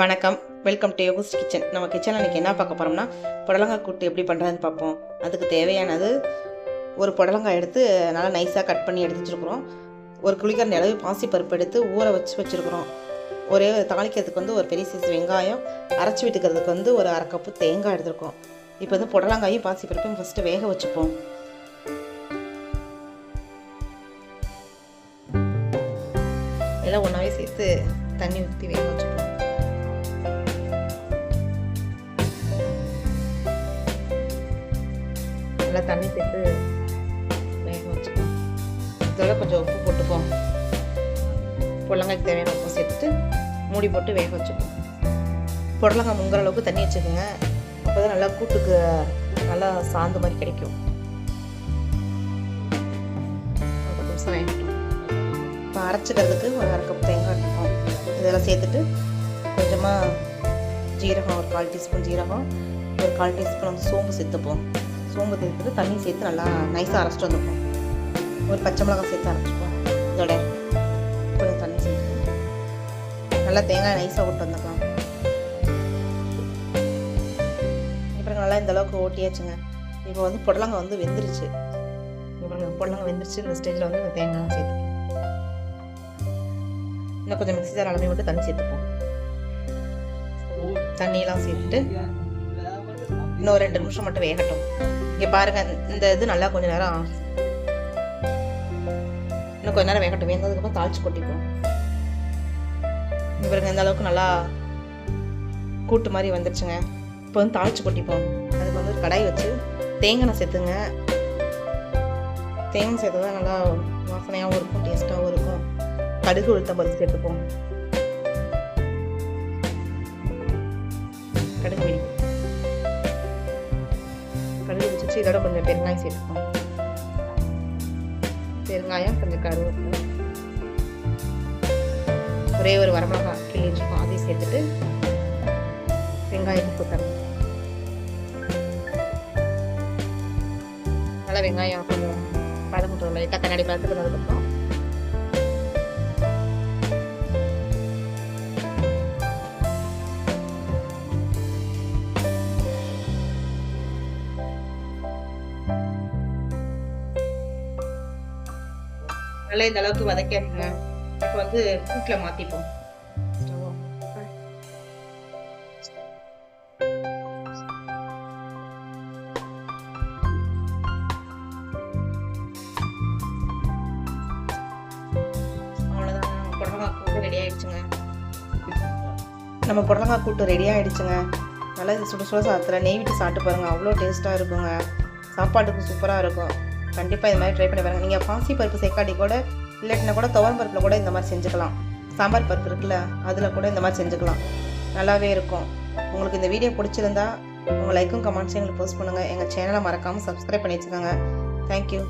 வணக்கம். Welcome to யோகஸ் kitchen நம்ம கிச்சனில் இன்றைக்கி என்ன பார்க்க போகிறோம்னா புடலங்காய் கூட்டு எப்படி பண்ணுறதுன்னு பார்ப்போம். அதுக்கு தேவையானது ஒரு புடலங்காய் எடுத்து நல்லா நைஸாக கட் பண்ணி எடுத்து வச்சுருக்குறோம் ஒரு குளிக்கிற அளவு பாசி பருப்பு எடுத்து ஊற வச்சு வச்சுருக்குறோம். ஒரே ஒரு தாளிக்கிறதுக்கு வந்து ஒரு பெரிய சைஸ் வெங்காயம் அரைச்சி விட்டுக்கிறதுக்கு வந்து ஒரு அரை கப்பு தேங்காய் எடுத்துருக்கோம். இப்போ வந்து புடலங்காயும் பாசி பருப்பையும் ஃபஸ்ட்டு வேக வச்சுப்போம். எல்லாம் ஒன்றாவே சேர்த்து தண்ணி ஊற்றி வேக வச்சுப்போம். நல்லா தண்ணி சேர்த்து வேக வச்சுப்போம் இதோட கொஞ்சம் உப்பு போட்டுப்போம் புடலங்காய்க்கு தேவையான உப்பு சேர்த்துட்டு மூடி போட்டு வேக வச்சுப்போம் புடலங்காய் முங்குற அளவுக்கு தண்ணி வச்சுக்கோங்க. அப்போ தான் நல்லா கூட்டுக்கு நல்லா சாந்து மாதிரி கிடைக்கும். நிமிஷம் வேகட்டும் இப்போ அரைச்சிக்கிறதுக்கு ஒரு அரை கப் தேங்காய் எடுத்துப்போம் இதெல்லாம் சேர்த்துட்டு கொஞ்சமாக ஜீரகம் ஒரு கால் டீஸ்பூன் ஜீரகம் ஒரு கால் டீஸ்பூன் சோம்பு சேர்த்துப்போம். சோம்பு சேர்த்துட்டு தண்ணி சேர்த்து நல்லா நைஸாக அரைச்சிட்டு வந்துப்போம் ஒரு பச்சை மிளகாய் சேர்த்து அரைச்சிப்போம் இதோட கொஞ்சம் தண்ணி சேர்த்து. நல்லா தேங்காய் நைஸாக விட்டு வந்துக்கலாம் இப்போ நல்லா இந்த அளவுக்கு ஓட்டியாச்சுங்க. இப்போ வந்து புடலங்கா வந்து வெந்துருச்சு. இப்போ புடலங்காய் வெந்துருச்சு. இந்த ஸ்டேஜில் வந்து இந்த தேங்காய் சேர்த்து. இன்னும் கொஞ்சம் மிக்ஸி ஜார் அளவு விட்டு தண்ணி சேர்த்துப்போம். தண்ணியெல்லாம் சேர்த்துட்டு இன்னும் ரெண்டு நிமிஷம் மட்டும் வேகட்டும். இங்கே பாருங்க இந்த இது நல்லா கொஞ்ச நேரம் இன்னும் கொஞ்ச நேரம் வேகட்டும். வேந்ததுக்கப்புறம் தாளிச்சு கொட்டிப்போம். இவருங்க பாருங்க இந்த அளவுக்கு நல்லா கூட்டு மாதிரி வந்துருச்சுங்க. இப்போ வந்து தாளிச்சு கொட்டிப்போம். அதுக்கு வந்து ஒரு கடாய் வச்சு தேங்காய் சேர்த்துங்க. தேங்காய் சேர்த்து தான் நல்லா வாசனையாகவும் இருக்கும் டேஸ்ட்டாகவும் இருக்கும். கடுகு உளுத்தம் பருப்பு சேர்த்துப்போம். கடுகு வெடி வச்சு இதோட கொஞ்சம் பெருங்காயம் சேர்த்துப்போம். பெருங்காயம் கொஞ்சம் கருவேப்பிலை. ஒரே ஒரு வரமிளகாய் கிள்ளி வச்சுக்கோம் அதையும் சேர்த்துட்டு வெங்காயம் போட்டுறோம் நல்லா வெங்காயம் கொஞ்சம் பதமுட்டு லைட்டாக கண்ணாடி பதத்துக்கு வந்ததுக்கப்புறம் நல்லா இந்த அளவுக்கு வதக்கிடுங்க இப்போ வந்து கூட்டில் மாற்றிப்போம் அவ்வளோதான் நம்ம புடலங்காய் கூட்டு ரெடி ஆகிடுச்சுங்க நம்ம கூட்டு ரெடி நல்லா இது சுட சுட சாத்துல நெய் விட்டு சாப்பிட்டு பாருங்கள் அவ்வளோ டேஸ்ட்டாக இருக்குங்க. சாப்பாட்டுக்கு சூப்பராக இருக்கும். கண்டிப்பாக இது மாதிரி ட்ரை பண்ணி பாருங்கள் நீங்கள் பாசி பருப்பு சேர்க்காட்டி கூட இல்லாட்டினா கூட துவரம் பருப்பில் கூட இந்த மாதிரி செஞ்சுக்கலாம். சாம்பார் பருப்பு இருக்குல்ல அதில் கூட இந்த மாதிரி செஞ்சுக்கலாம். நல்லாவே இருக்கும். உங்களுக்கு இந்த வீடியோ பிடிச்சிருந்தா உங்கள் லைக்கும் கமெண்ட்ஸும் எங்களுக்கு போஸ்ட் பண்ணுங்கள் எங்கள் சேனலை மறக்காமல் சப்ஸ்கிரைப் பண்ணி வச்சுக்கோங்க. தேங்க்யூ